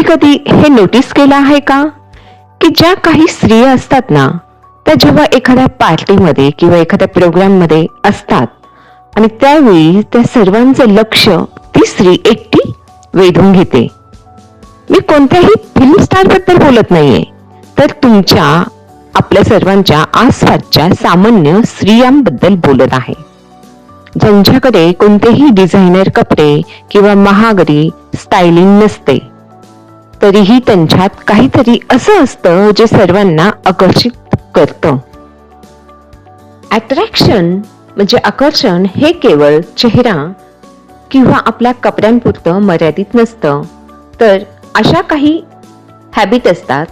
तुम्ही कधी हे नोटीस केलं आहे का? की ज्या काही स्त्रिया असतात ना त्या जेव्हा एखाद्या पार्टीमध्ये किंवा एखाद्या प्रोग्राममध्ये असतात आणि त्यावेळी त्या सर्वांचं लक्ष ती स्त्री एकटी वेधून घेते. मी कोणत्याही फिल्म स्टारबद्दल बोलत नाहीये तर तुमच्या आपल्या सर्वांच्या आसपासच्या सामान्य स्त्रियांबद्दल बोलत आहे. ज्यांच्याकडे कोणतेही डिझायनर कपडे किंवा महागडी स्टायलिंग नसते. तरीही त्यांच्यात काहीतरी असं असतं जे सर्वांना आकर्षित करतं. अट्रॅक्शन म्हणजे आकर्षण हे केवळ चेहरा किंवा आपल्या कपड्यांपुरतं मर्यादित नसतं. तर अशा काही हॅबिट असतात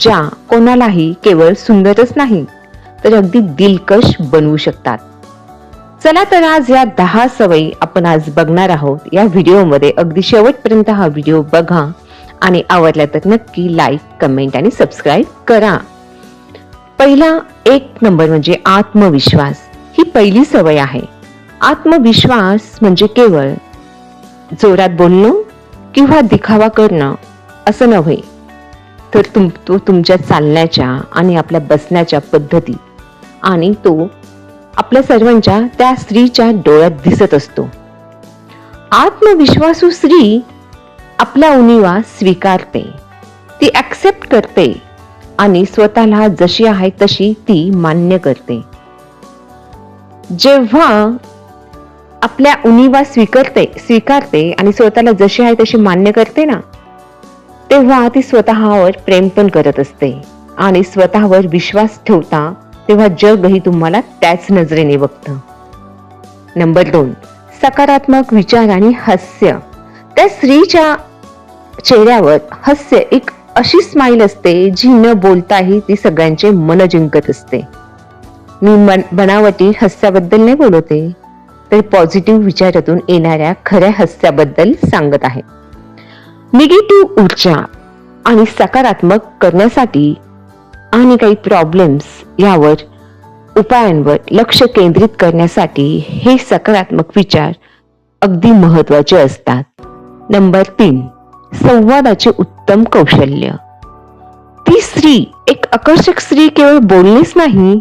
ज्या कोणालाही केवळ सुंदरच नाही तर अगदी दिलकश बनवू शकतात. चला तर आज या दहा सवयी आपण आज बघणार आहोत. या व्हिडिओमध्ये अगदी शेवटपर्यंत हा व्हिडिओ बघा. आणि आवडलं तर नक्की लाईक कमेंट आणि सबस्क्राईब करा. पहिला एक नंबर म्हणजे आत्मविश्वास. ही पहिली सवय आहे. आत्मविश्वास म्हणजे केवळ जोरात बोलणं किंवा दिखावा करणं असं नव्हे. तर तुम तो तुमच्या चालण्याच्या आणि आपल्या बसण्याच्या पद्धती आणि तो आपल्या सर्वांच्या त्या स्त्रीच्या डोळ्यात दिसत असतो. आत्मविश्वासू स्त्री आपल्या उणीवा स्वीकारते. ती ॲक्सेप्ट करते आणि स्वतःला जशी आहे तशी ती मान्य करते. जेव्हा आपल्या उणीवा स्वीकारते स्वीकारते आणि स्वतःला जशी आहे तशी मान्य करते ना तेव्हा ती स्वतःवर प्रेम पण करत असते आणि स्वतःवर विश्वास ठेवता तेव्हा जगही तुम्हाला त्याच नजरेने बघतं. नंबर दोन सकारात्मक विचार आणि हास्य. त्या स्त्रीच्या चेहऱ्यावर हास्य एक अशी स्माईल असते जी न बोलताही ती सगळ्यांचे मन जिंकत असते. मी मन बनावटी हास्याबद्दल नाही बोलवते तर पॉझिटिव्ह विचारातून येणाऱ्या खऱ्या हास्याबद्दल सांगत आहे. निगेटिव्ह ऊर्जा आणि सकारात्मक करण्यासाठी आणि काही प्रॉब्लेम्स यावर उपायांवर लक्ष केंद्रित करण्यासाठी हे सकारात्मक विचार अगदी महत्त्वाचे असतात. नंबर तीन. संवादाचे उत्तम कौशल्य. ती स्त्री एक आकर्षक स्त्री केवळ बोलणेच नाही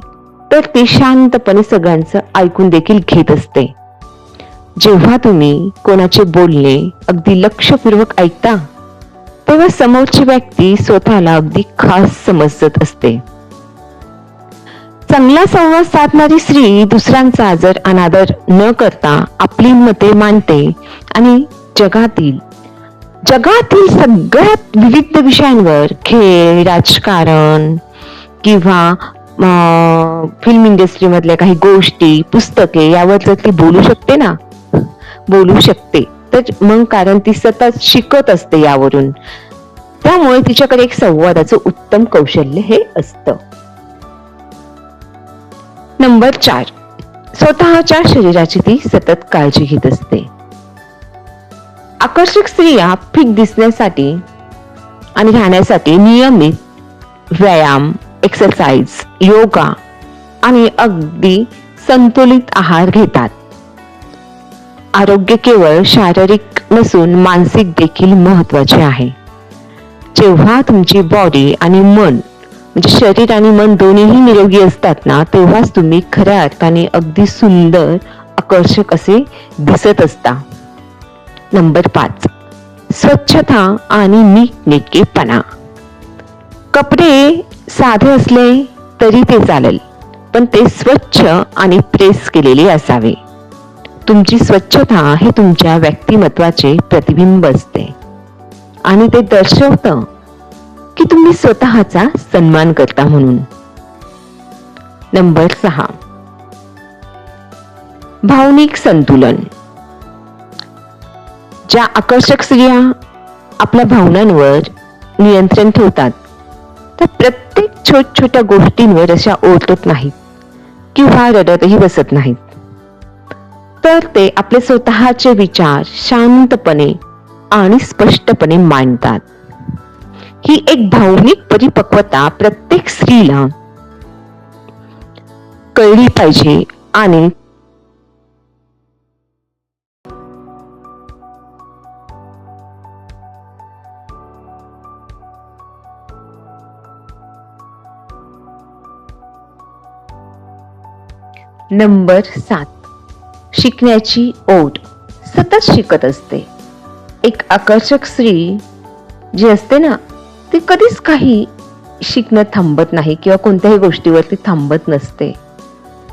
तर ती शांतपणे सगळ्यांचं ऐकून देखील घेत असते. जेव्हा तुम्ही कोणाचे बोलणे अगदी लक्षपूर्वक ऐकता तेव्हा समोरची व्यक्ती स्वतःला अगदी खास समजत असते. चांगला संवाद साधणारी स्त्री दुसऱ्यांचा जर अनादर न करता आपली मते मानते आणि जगातील जगातील सगळ्यात विविध विषयांवर खेळ राजकारण किंवा फिल्म इंडस्ट्रीमधल्या काही गोष्टी पुस्तके यावर जर ती बोलू शकते ना? बोलू शकते. तर मग कारण ती सतत शिकत असते यावरून. त्यामुळे तिच्याकडे एक संवादाचं उत्तम कौशल्य हे असतं. नंबर चार. स्वतःच्या शरीराची ती सतत काळजी घेत असते. आकर्षक स्त्रिया फिट दिसण्यासाठी आणि राहण्यासाठी नियमित व्यायाम एक्सरसाइज योगा आणि अगदी संतुलित आहार घेतात. आरोग्य केवळ शारीरिक नसून मानसिक देखील महत्त्वाचे आहे. जेव्हा तुमची बॉडी आणि मन म्हणजे शरीर आणि मन दोन्हीही निरोगी असतात ना तेव्हाच तुम्ही खऱ्या अर्थाने अगदी सुंदर आकर्षक असे दिसत असता. नंबर पाच. स्वच्छता आणि नीटनेटकेपणा. कपडे साधे असले तरी ते चालेल पण ते स्वच्छ आणि प्रेस केलेले असावे. तुमची स्वच्छता हे तुमच्या व्यक्तिमत्वाचे प्रतिबिंब असते. आणि ते दर्शवतं की तुम्ही स्वतःचा सन्मान करता म्हणून. नंबर सहा. भावनिक संतुलन. ज्या आकर्षक स्त्रिया आपल्या भावनांवर नियंत्रण ठेवतात त्या प्रत्येक छोट छोट्या गोष्टींवर अशा ओरडत नाहीत किंवा रडतही बसत नाहीत. तर ते आपले स्वतःचे विचार शांतपणे आणि स्पष्टपणे मांडतात. ही एक भावनिक परिपक्वता प्रत्येक स्त्रीला कळली पाहिजे आणि नंबर सात. शिकण्याची ओढ. सतत शिकत असते. एक आकर्षक स्त्री जी असते ना ती कधीच काही शिकणं थांबत नाही किंवा कोणत्याही गोष्टीवरती थांबत नसते.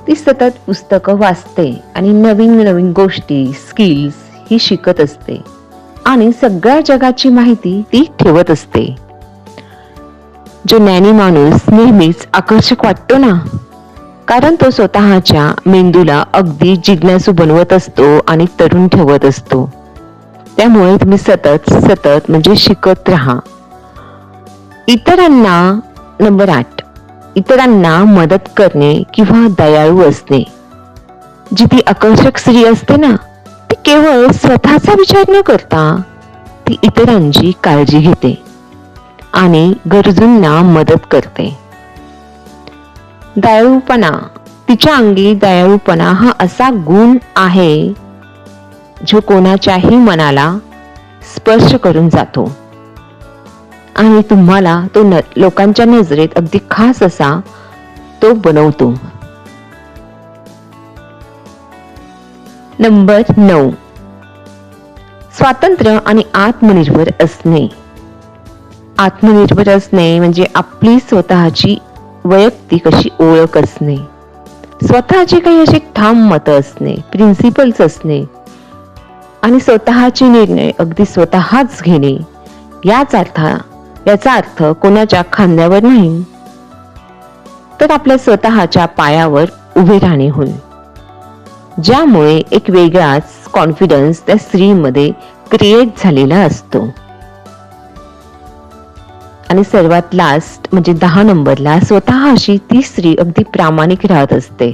ती सतत पुस्तकं वाचते आणि नवीन नवीन गोष्टी स्किल्स ही शिकत असते. आणि सगळ्या जगाची माहिती ती ठेवत असते. जो ज्ञानी माणूस नेहमीच आकर्षक वाटतो ना कारण तो स्वतःच्या मेंदूला अगदी जिज्ञासू बनवत असतो आणि तरुण ठेवत असतो. त्यामुळे तुम्ही सतत सतत म्हणजे शिकत राहा. इतरांना नंबर आठ इतरांना मदत करणे किंवा दयाळू असणे. जी ती आकर्षक स्त्री असते ना ती केवळ स्वतःचा विचार न करता ती इतरांची काळजी घेते आणि गरजूंना मदत करते. दयाळूपणा. तिच्या अंगी दयाळूपणा हा असा गुण आहे जो कोणाच्याही मनाला स्पर्श करून जातो. आणि तुम्हाला तो न लोकांच्या नजरेत अगदी खास असा तो बनवतो. नंबर नऊ. स्वातंत्र्य आणि आत्मनिर्भर असणे. आत्मनिर्भर असणे म्हणजे आपली स्वतःची वैयक्तिक अशी ओळख असणे. स्वतःचे काही असे ठाम मत असणे प्रिन्सिपल्स असणे आणि स्वतःचे निर्णय अगदी स्वतःच घेणे. याच अर्थ याचा अर्थ कोणाच्या खांद्यावर नाही तर आपल्या स्वतःच्या पायावर उभे राहणे होईल ज्यामुळे एक वेगळाच कॉन्फिडन्स त्या स्त्रीमध्ये क्रिएट झालेला असतो. आणि सर्वात लास्ट म्हणजे दहा नंबरला स्वतः अशी ती स्त्री अगदी प्रामाणिक राहत असते.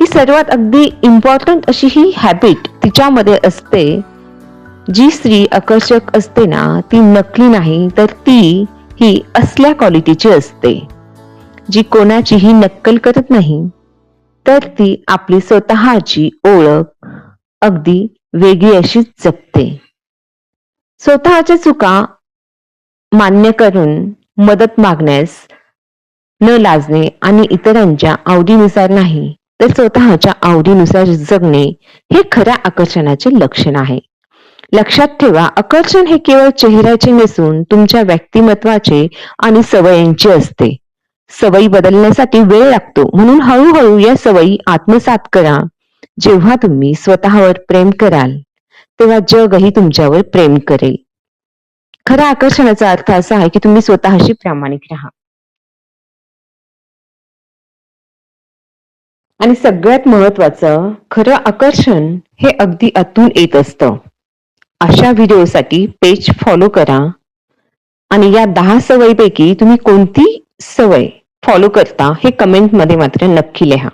ही सर्वात अगदी इम्पॉर्टंट अशी ही हॅबिट तिच्यामध्ये असते. जी स्त्री आकर्षक असते ना ती नकली नाही तर ती ही असल्या क्वालिटीची असते. जी कोणाचीही नक्कल करत नाही तर ती आपली स्वतःची ओळख अगदी वेगळी अशी जपते. स्वतःच्या चुका मान्य करून मदत मागण्यास न लाजणे आणि इतरांच्या आवडीनुसार नाही तर स्वतःच्या आवडीनुसार जगणे हे खऱ्या आकर्षणाचे लक्षण आहे. लक्षात ठेवा आकर्षण हे केवळ चेहऱ्याचे नसून तुमच्या व्यक्तिमत्वाचे आणि सवयींचे असते. सवयी बदलण्यासाठी वेळ लागतो म्हणून हळूहळू या सवयी आत्मसात करा. जेव्हा तुम्ही स्वतःवर प्रेम कराल तेव्हा जगही तुमच्यावर प्रेम करेल. खऱ्या आकर्षणाचा अर्थ असा आहे की तुम्ही स्वतःशी प्रामाणिक राहा. आणि सगळ्यात महत्वाचं खरं आकर्षण हे अगदी आतून येत असतं. अशा व्हिडिओसाठी पेज फॉलो करा आणि या दहा सवयीपैकी तुम्ही कोणती सवय फॉलो करता हे कमेंटमध्ये मात्र नक्की लिहा.